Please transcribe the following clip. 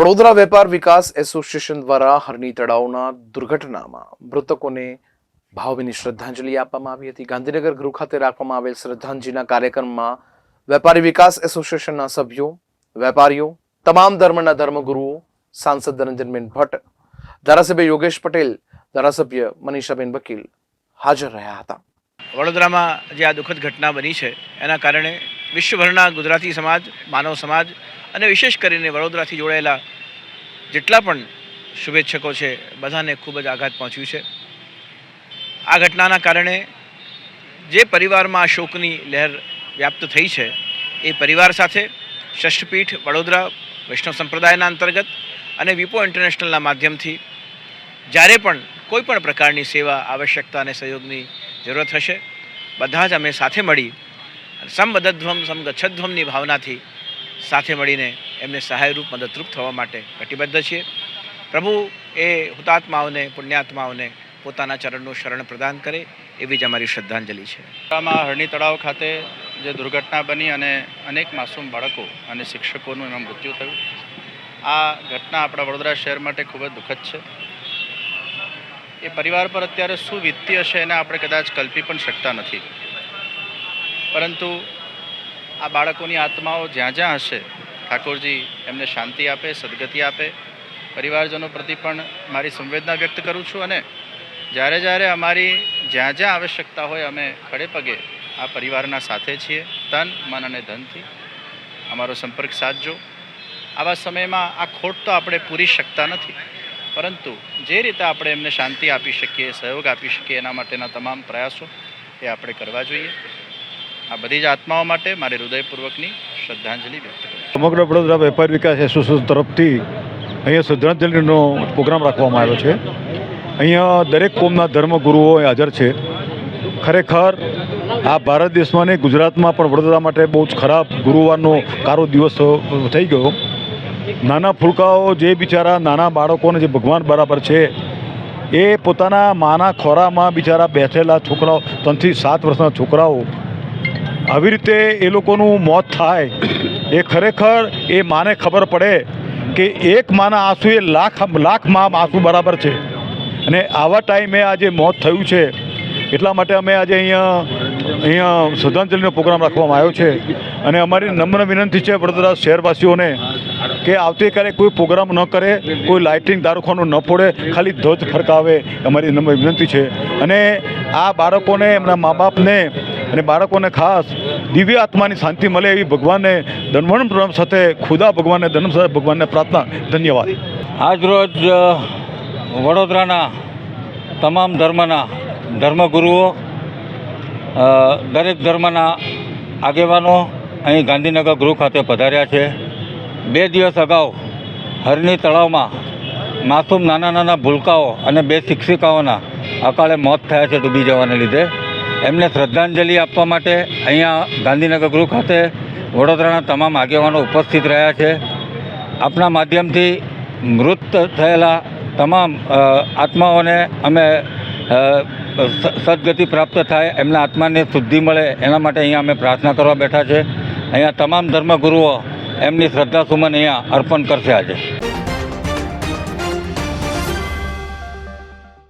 વડોદરા વેપાર વિકાસ એસોસિએશન દ્વારા હરણી તળાવના દુર્ઘટનામાં મૃતકોને ભાવભીની શ્રદ્ધાંજલિ આપવામાં આવી હતી. ગાંધીનગર ગૃહ ખાતે રાખવામાં આવેલ શ્રદ્ધાંજલિના કાર્યક્રમમાં વેપારી વિકાસ એસોસિએશનના સભ્યો, વેપારીઓ, તમામ ધર્મના ધર્મગુરુઓ, સાંસદ ધનંજનબેન ભટ્ટ, ધારાસભ્ય યોગેશ પટેલ, ધારાસભ્ય મનીષાબેન વકીલ હાજર રહ્યા હતા. વડોદરામાં જે આ દુઃખદ ઘટના બની છે, એના કારણે વિશ્વભરના ગુજરાતી સમાજ, માનવ સમાજ અને વિશેષ કરીને વડોદરાથી જોડાયેલા જેટલા પણ શુભેચ્છકો છે, બધાને ખૂબ જ આઘાત પહોંચ્યું છે. આ ઘટનાના કારણે જે પરિવારમાં શોકની લહેર વ્યાપ્ત થઈ છે, એ પરિવાર સાથે ષષ્ઠપીઠ, વડોદરા, વૈષ્ણવ સંપ્રદાયના અંતર્ગત અને વિપો ઇન્ટરનેશનલના માધ્યમથી જ્યારે પણ કોઈ પણ પ્રકારની સેવા, આવશ્યકતા અને સહયોગની જરૂરત હશે, બધા જ અમે સાથે મળી સમબદ્ધ્વમ સમગચ્છધ્વમની ભાવનાથી સાથે મળીને એમને સહાયરૂપ, મદદરૂપ થવા માટે કટિબદ્ધ છીએ. પ્રભુ એ હુતાત્માઓને, પુણ્યાત્માઓને પોતાના ચરણનું શરણ પ્રદાન કરે, એવી જ અમારી શ્રદ્ધાંજલિ છે. હરણી તળાવ ખાતે જે દુર્ઘટના બની અને અનેક માસૂમ બાળકો અને શિક્ષકોનું એમાં મૃત્યુ થયું. આ ઘટના આપણા વડોદરા શહેર માટે ખૂબ જ દુઃખદ છે. એ પરિવાર પર અત્યારે શું વીતતી હશે એને આપણે કદાચ કલ્પી પણ શકતા નથી. પરંતુ આ બાળકોની આત્માઓ જ્યાં જ્યાં હશે, ઠાકોરજી એમને શાંતિ આપે, સદગતિ આપે. પરિવારજનો પ્રતિ પણ મારી સંવેદના વ્યક્ત કરું છું અને જ્યારે જ્યારે અમારી જ્યાં જ્યાં આવશ્યકતા હોય અમે ખડે પગે આ પરિવારના સાથે છીએ. તન, મન અને ધનથી અમારો સંપર્ક સાધજો. આવા સમયમાં આ ખોટ તો આપણે પૂરી શકતા નથી. પરંતુ જે રીતે આપણે એમને શાંતિ આપી શકીએ, સહયોગ આપી શકીએ, એના માટેના તમામ પ્રયાસો એ આપણે કરવા જોઈએ. આ બધી જ આત્માઓ માટે મારે હૃદયપૂર્વકની શ્રદ્ધાંજલિ વ્યક્ત કરી સમગ્ર વડોદરા વેપાર વિકાસ એસોસિએશન તરફથી અહીંયા શ્રદ્ધાંજલિનો પ્રોગ્રામ રાખવામાં આવ્યો છે. અહીંયા દરેક કોમના ધર્મગુરુઓ હાજર છે. ખરેખર આ ભારત દેશમાં ને ગુજરાતમાં પણ વડોદરા માટે બહુ જ ખરાબ ગુરુવારનો કારો દિવસ થઈ ગયો. નાના ફૂલકાઓ જે બિચારા નાના બાળકોને જે ભગવાન બરાબર છે, એ પોતાના માના ખોરામાં બિચારા બેઠેલા છોકરાઓ, ત્રણથી સાત વર્ષના છોકરાઓ આવી રીતે એ લોકોનું મોત થાય, એ ખરેખર એ માને ખબર પડે કે એક માના આંસુ એ લાખ લાખમાં આંસુ બરાબર છે. અને આવા ટાઈમે આજે મોત થયું છે. એટલા માટે અમે આજે અહીંયા અહીંયા શ્રદ્ધાંજલિનો પ્રોગ્રામ રાખવામાં આવ્યો છે. અને અમારી નમ્ર વિનંતી છે વડોદરા શહેરવાસીઓને કે આવતીકાલે કોઈ પ્રોગ્રામ ન કરે, કોઈ લાઇટિંગ દારૂખાનું ન ફોડે, ખાલી ધ્વજ ફરકાવે અમારી નમ્ર વિનંતી છે. અને આ બાળકોને, એમના મા બાપને અને બાળકોને ખાસ દિવ્ય આત્માની શાંતિ મળે એવી ભગવાનને પ્રણામ સાથે, ખુદા ભગવાનને ધનમ સાથે ભગવાનને પ્રાર્થના, ધન્યવાદ. આજરોજ વડોદરાના તમામ ધર્મના ધર્મગુરુઓ દરેક ધર્મના આગેવાનો અહીં ગાંધીનગર ગૃહ ખાતે પધાર્યા છે. બે દિવસ અગાઉ હરણી તળાવમાં માસૂમ નાના નાના ભૂલકાઓ અને બે શિક્ષિકાઓના અકાળે મોત થયા છે ડૂબી જવાને લીધે. એમને શ્રદ્ધાંજલિ આપવા માટે અહીંયા ગાંધીનગર ગૃહ ખાતે વડોદરાના તમામ આગેવાનો ઉપસ્થિત રહ્યા છે. આપણા માધ્યમથી મૃત થયેલા તમામ આત્માઓને અમે સદગતિ પ્રાપ્ત થાય, એમના આત્માને શુદ્ધિ મળે, એના માટે અહીંયા અમે પ્રાર્થના કરવા બેઠા છે. અહીંયા તમામ ધર્મગુરુઓ એમની શ્રદ્ધાસુમન અહીંયા અર્પણ કરશે આજે.